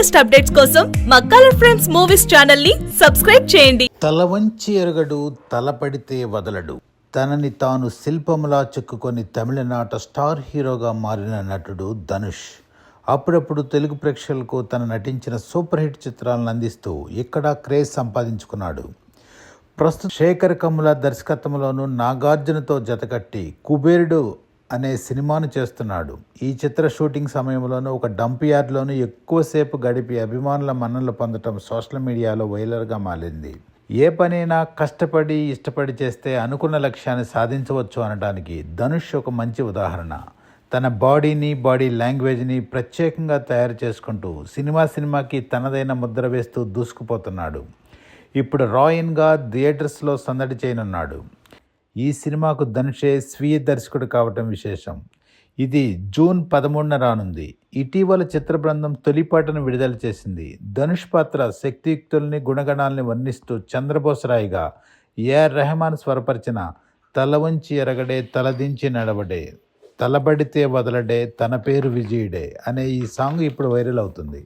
Latest updates కోసం మా colour friends movies ఛానల్ని సబ్స్క్రైబ్ చేయండి. తల వంచి ఎరగడు తలపడితే వదలడు. తనని తాను శిల్పములా చెక్కుకొని తమిళనాట స్టార్ హీరోగా మారిన నటుడు ధనుష్. అప్పుడప్పుడు తెలుగు ప్రేక్షకులకు తన నటించిన సూపర్ హిట్ చిత్రాలను అందిస్తూ ఇక్కడ క్రేజ్ సంపాదించుకున్నాడు. ప్రస్తుతం శేఖర్ కమ్ముల దర్శకత్వంలోనూ నాగార్జునతో జతకట్టి కుబేరుడు అనే సినిమాను చేస్తున్నాడు. ఈ చిత్ర షూటింగ్ సమయంలోనూ ఒక డంప్ యార్డ్లోనూ ఎక్కువసేపు గడిపి అభిమానుల మన్ననలు పొందటం సోషల్ మీడియాలో వైలర్గా మారింది. ఏ పనైనా కష్టపడి ఇష్టపడి చేస్తే అనుకున్న లక్ష్యాన్ని సాధించవచ్చు అనడానికి ధనుష్ ఒక మంచి ఉదాహరణ. తన బాడీని బాడీ లాంగ్వేజ్ని ప్రత్యేకంగా తయారు చేసుకుంటూ సినిమా సినిమాకి తనదైన ముద్ర వేస్తూ దూసుకుపోతున్నాడు. ఇప్పుడు రాయన్గా థియేటర్స్లో సందడి చేయనున్నాడు. ఈ సినిమాకు ధనుషే స్వీయ దర్శకుడు కావటం విశేషం. ఇది జూన్ పదమూడున రానుంది. ఇటీవల చిత్ర బృందం తొలిపాటను విడుదల చేసింది. ధనుష్ పాత్ర శక్తియుక్తుల్ని గుణగణాలని వర్ణిస్తూ చంద్రబోసరాయిగా ఏఆర్ రెహమాన్ స్వరపరిచిన తల వంచి ఎరగడే తలదించి నడవడే తలబడితే వదలడే తన పేరు విజయుడే అనే ఈ సాంగ్ ఇప్పుడు వైరల్ అవుతుంది.